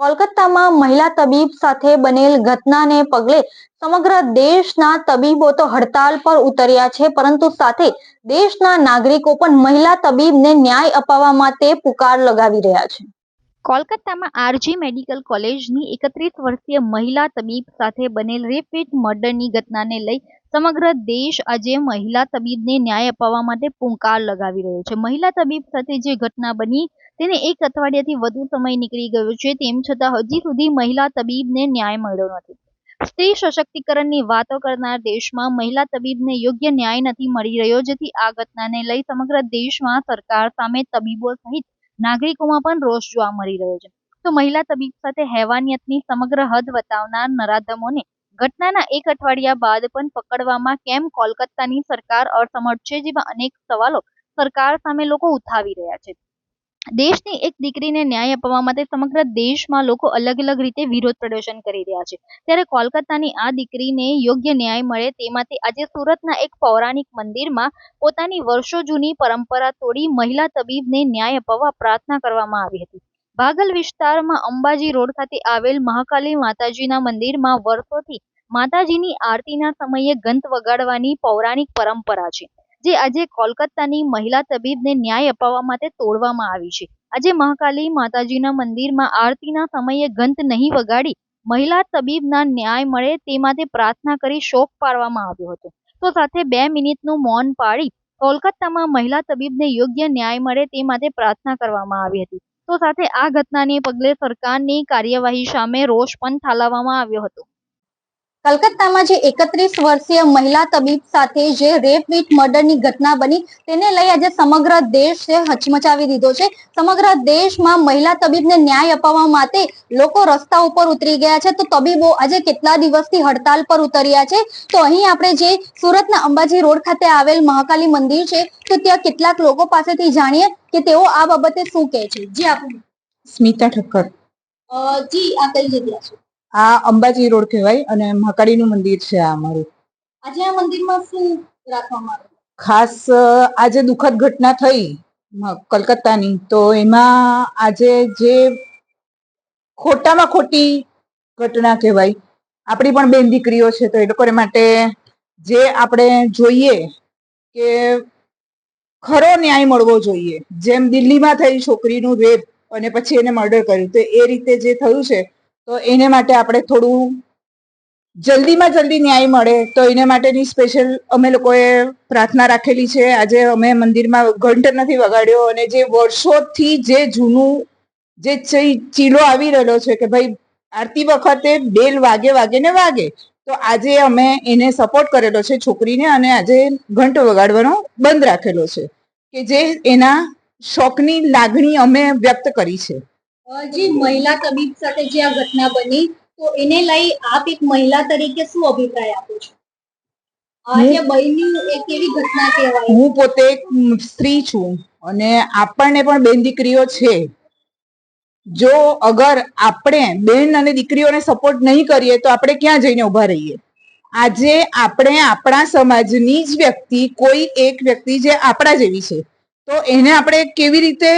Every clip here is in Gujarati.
કોલકાતામાં મહિલા તબીબ સાથે બનેલ ઘટનાને પગલે સમગ્ર દેશના તબીબો તો હડતાલ પર ઉતર્યા છે, પરંતુ સાથે દેશના નાગરિકો પણ મહિલા તબીબને ન્યાય અપાવવા માટે પુકાર લગાવી રહ્યા છે. કોલકાતામાં આરજી મેડિકલ કોલેજની એકત્રીસ વર્ષીય મહિલા તબીબ સાથે બનેલ રેપિડ મર્ડરની ઘટનાને લઈ સમગ્ર દેશ આજે મહિલા તબીબને ન્યાય અપાવવા માટે પુંકાર લગાવી રહ્યો છે. મહિલા તબીબ સાથે જે ઘટના બની, તેને એક અઠવાડિયાથી વધુ સમય નીકળી ગયો છે. તેમ છતાં હજી સુધી મહિલા તબીબને ન્યાય મળ્યો નથી. સ્ત્રી સશક્તિકરણની વાતો કરનાર દેશમાં મહિલા તબીબને યોગ્ય ન્યાય નથી મળી રહ્યો, જેથી આ ઘટનાને લઈ સમગ્ર દેશમાં સરકાર સામે તબીબો સહિત નાગરિકોમાં પણ રોષ જોવા મળી રહ્યો છે. તો મહિલા તબીબ સાથે હેવાનિયતની સમગ્ર હદ વટાવનાર નરાધમોને ઘટનાના એક અઠવાડિયા બાદ પણ પકડવામાં કેમ કોલકાતાની સરકાર અસમર્થ છે જેવા અનેક સવાલો સરકાર સામે લોકો ઉઠાવી રહ્યા છે. દેશની એક દીકરીને ન્યાય અપાવવા માટે સમગ્ર દેશમાં લોકો અલગ અલગ રીતે વિરોધ પ્રદર્શન કરી રહ્યા છે. ત્યારે કોલકાતાની આ દીકરીને યોગ્ય ન્યાય મળે તે માટે આજે સુરતના એક પૌરાણિક મંદિરમાં પોતાની વર્ષો જૂની પરંપરા તોડી મહિલા તબીબને ન્યાય અપાવવા પ્રાર્થના કરવામાં આવી હતી. ભાગલ વિસ્તારમાં અંબાજી રોડ ખાતે આવેલ મહાકાલી માતાજીના મંદિરમાં વર્ષોથી માતાજીની આરતીના સમયે ગંત વગાડવાની પૌરાણિક પરંપરા છે, જે આજે કોલકાતાની મહિલા તબીબને ન્યાય અપાવવા માટે તોડવામાં આવી છે. આજે મહાકાલી માતાજીના મંદિરમાં આરતીના સમયે ગંત નહીં વગાડી મહિલા તબીબના ન્યાય મળે તે માટે પ્રાર્થના કરી શોક પાડવામાં આવ્યો હતો. તો સાથે બે મિનિટનું મૌન પાળી કોલકાતામાં મહિલા તબીબને યોગ્ય ન્યાય મળે તે માટે પ્રાર્થના કરવામાં આવી હતી. તો સાથે આ ઘટનાને પગલે સરકારની કાર્યવાહી સામે રોષ પણ ઠાલવવામાં આવ્યો હતો. કલકત્તામાં જે એકત્રીસ વર્ષીય મહિલા તબીબ સાથે જે રેપ વિથ મર્ડરની ઘટના બની તેને લઈ આજે સમગ્ર દેશે હચમચાવી દીધો છે. સમગ્ર દેશમાં મહિલા તબીબને ન્યાય અપાવવા માટે લોકો રસ્તા ઉપર ઉતરી ગયા છે. તો તબીબો આજે કેટલા દિવસથી હડતાલ પર ઉતર્યા છે? તો અહીં આપણે જે સુરતના અંબાજી રોડ ખાતે આવેલ મહાકાલી મંદિર છે તો ત્યાં કેટલાક લોકો પાસેથી જાણીએ કે તેઓ આ બાબતે શું કહે છે? જી આપ સ્મિતા ઠક્કર. જી આ કઈ જગ્યા છે? આ અંબાજી રોડ કહેવાય અને મહાકાળીનું મંદિર છે આ અમારું. આજે આ મંદિરમાં શું રાખવામાં આવ્યું ખાસ આજે દુઃખદ ઘટના થઈ કલકત્તાની. તો એમાં આજે જે ખોટામાં ખોટી ઘટના કહેવાય આપણી પણ બેન દીકરીઓ છે તો એ લોકોને માટે જે આપણે જોઈએ કે ખરો ન્યાય મળવો જોઈએ. જેમ દિલ્હીમાં થઈ છોકરીનું રેપ અને પછી એને મર્ડર કર્યું તો એ રીતે જે થયું છે તો એને માટે આપણે થોડું જલ્દીમાં જલ્દી ન્યાય મળે. તો એને માટેની સ્પેશિયલ અમે લોકોએ પ્રાર્થના રાખેલી છે. આજે અમે મંદિરમાં ઘંટ નથી વગાડ્યો અને જે વર્ષોથી જે જૂનું, જે ચીલો આવી રહેલો છે કે ભાઈ આરતી વખતે બેલ વાગે વાગે ને વાગે. તો આજે અમે એને સપોર્ટ કરેલો છે છોકરીને અને આજે ઘંટ વગાડવાનો બંધ રાખેલો છે કે જે એના શોખની લાગણી અમે વ્યક્ત કરી છે. જી મહિલા તબીબ સાથે જે આ ઘટના બની તો એને લઈ આપ એક મહિલા તરીકે શું અભિપ્રાય આપો છો? આ જે કેવી ઘટના કહેવાય. હું પોતે સ્ત્રી છું અને આપણને પણ બેન દીકરીઓ છે. જો અગર આપણે બેન અને દીકરીઓને સપોર્ટ નહીં કરીએ તો આપણે ક્યાં જઈને ઊભા રહીએ? આજે આપણે આપણા સમાજની જ વ્યક્તિ કોઈ એક વ્યક્તિ જે આપણા જેવી છે. તો એને આપણે કેવી રીતે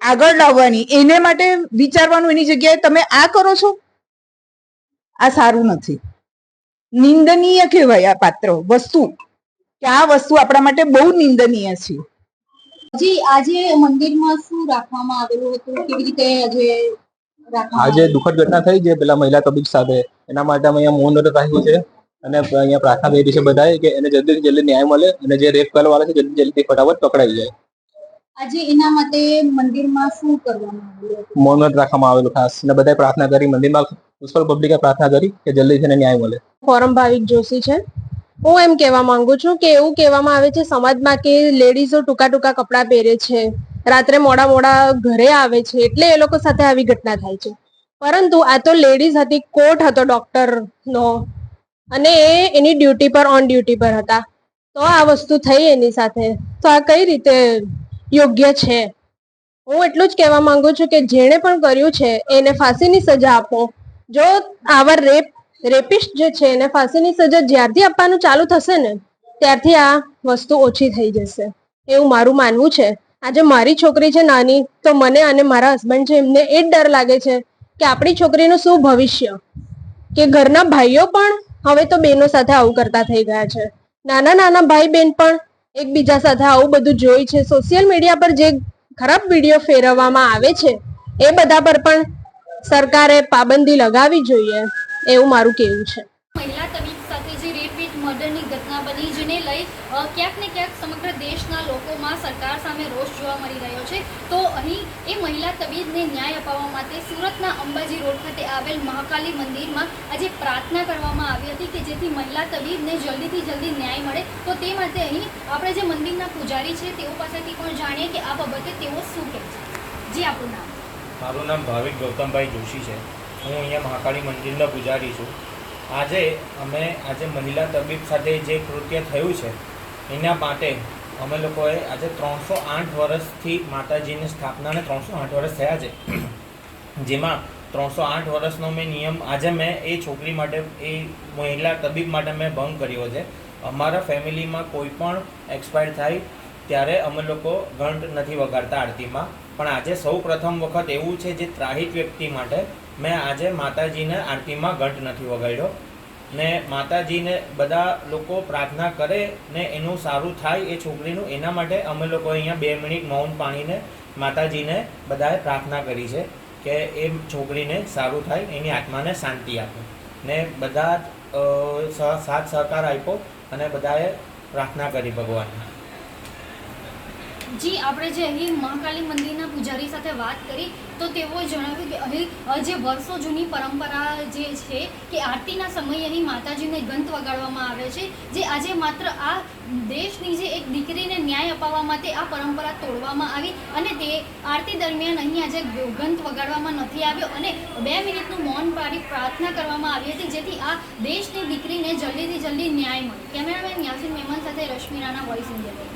આગળ લાવવાની. એને માટે વિચારવાનું એની જગ્યાએ તમે આ કરો છો? આ સારું નથી. નિંદનીય કહેવાય આ પાત્ર વસ્તુ. કે આ વસ્તુ આપણા માટે બહુ નિંદનીય છે. જી આજે મંદિરમાં શું રાખવામાં આવેલું હતું? કેવી રીતે આજે આજે દુઃખદ ઘટના થઈ જે પેલા મહિલા તબીબ સાથે એના માટે અમે અહીંયા મૌન વ્રત રાખ્યું છે. અને અહીંયા પ્રાર્થના કરી છે બધાએ કે એને જલ્દી જલ્દી ન્યાય મળે અને જે રેપ કરવાવાળા છે જલ્દી જલ્દી ફટાફટ પકડાઈ જાય. આજે એના માટે મંદિરમાં શું કરવામાં આવ્યું હતું મૌન વ્રત રાખવામાં આવેલું ખાસ. અને બધાએ પ્રાર્થના કરી મંદિરમાં પુષ્કળ પબ્લિકે પ્રાર્થના કરી કે જલ્દી એને ન્યાય મળે. ફોરમ ભાવિક જોશી છે. હું એમ કહેવા માંગુ છું કે એવું કહેવામાં આવે છે સમાજમાં કે લેડીઝો ટૂંકા ટૂંકા કપડાં પહેરે છે રાત્રે મોડા મોડા ઘરે આવે છે એટલે એ લોકો સાથે આવી ઘટના થાય છે. પરંતુ આ તો લેડીઝ હતી કોટ હતો ડોક્ટર નો અને એ એની ડ્યુટી પર ઓન ડ્યુટી પર હતા. તો આ વસ્તુ થઈ એની સાથે. તો આ કઈ રીતે યોગ્ય છે. હું એટલું જ કહેવા માંગુ છું કે જેણે પણ કર્યું છે, એને ફાંસીની સજા આપો. જો આવા રેપ, રેપિસ્ટ જે છે, એને ફાંસીની સજા જ્યારથી આપવાનું ચાલુ થશે ને, ત્યારથી આ વસ્તુ ઓછી થઈ જશે. એવું મારું માનવું છે. આજે મારી છોકરી છે નાની, તો મને અને મારા હસબન્ડ છે, એમને એ જ ડર લાગે છે કે આપણી છોકરીનું શું ભવિષ્ય? કે ઘરના ભાઈઓ પણ હવે તો બહેનો સાથે આવું કરતા થઈ ગયા છે. નાના નાના ભાઈ બહેન પણ એકબીજા સાથે આવું બધું જોઈ છે. સોશિયલ મીડિયા પર જે ખરાબ વીડિયો ફેરવવામાં આવે છે, એ બધા પર પણ સરકારે પાબંદી લગાવવી જોઈએ એવું મારું કહેવું છે. લઈ ક્યાંક ને ક્યાંક સમગ્ર દેશના લોકોમાં સરકાર સામે રોષ જોવા મળી રહ્યો છે. તો અહીં એ મહિલા તબીબને ન્યાય અપાવવા માટે સુરતના અંબાજી રોડ ખાતે આવેલ મહાકાલી મંદિરમાં આજે પ્રાર્થના કરવામાં આવી હતી કે જેથી મહિલા તબીબને જલ્દીથી જલ્દી ન્યાય મળે. તો તે માટે અહીં આપણે જે મંદિરના પૂજારી છે તેઓ પાસેથી પણ જાણીએ કે આ બાબતે તેઓ શું કહે છે. જી, આપણું નામ. મારું નામ ભાવિક ગૌતમભાઈ જોશી છે. હું અહીંયા મહાકાળી મંદિરના પૂજારી છું. આજે અમે, આજે મહિલા તબીબ સાથે જે કૃત્ય થયું છે, એના માટે અમે લોકોએ આજે ત્રણસો આઠ વર્ષથી માતાજીની સ્થાપનાને ત્રણસો આઠ વર્ષ થયા છે. જેમાં ત્રણસો આઠ વર્ષનો મેં નિયમ આજે મેં એ છોકરી માટે, એ મહિલા તબીબ માટે મેં ભંગ કર્યો છે. અમારા ફેમિલીમાં કોઈ પણ એક્સપાયર થાય ત્યારે અમે લોકો ઘંટ નથી વગાડતા આરતીમાં. પણ આજે સૌ પ્રથમ વખત એવું છે જે ત્રાહિત વ્યક્તિ માટે મેં આજે માતાજીને આરતીમાં ઘંટ નથી વગાડ્યો. ને માતાજીને બધા લોકો પ્રાર્થના કરે ને એનું સારું થાય એ છોકરીનું, એના માટે અમે લોકો અહીંયા બે મિનિટ મૌન પાણીને માતાજીને બધાએ પ્રાર્થના કરી છે કે એ છોકરીને સારું થાય, એની આત્માને શાંતિ આપે. ને બધા સાથ સહકાર આપ્યો અને બધાએ પ્રાર્થના કરી ભગવાનને. જી, આપણે જે અહીં મહાકાલી મંદિરના પૂજારી સાથે વાત કરી, તો તેઓએ જણાવ્યું કે અહીં જે વર્ષો જૂની પરંપરા જે છે કે આરતીના સમયે અહીં માતાજીને ગંત વગાડવામાં આવે છે, જે આજે માત્ર આ દેશની જે એક દીકરીને ન્યાય અપાવવા માટે આ પરંપરા તોડવામાં આવી અને તે આરતી દરમિયાન અહીં આજે ગંત વગાડવામાં નથી આવ્યો અને બે મિનિટનું મૌન પાડી પ્રાર્થના કરવામાં આવી હતી, જેથી આ દેશની દીકરીને જલ્દીથી જલ્દી ન્યાય મળે. કેમેરામેન યાસીન મહેમાન સાથે રશ્મિ રાણા, વોઇસ ઇન્ડિયા.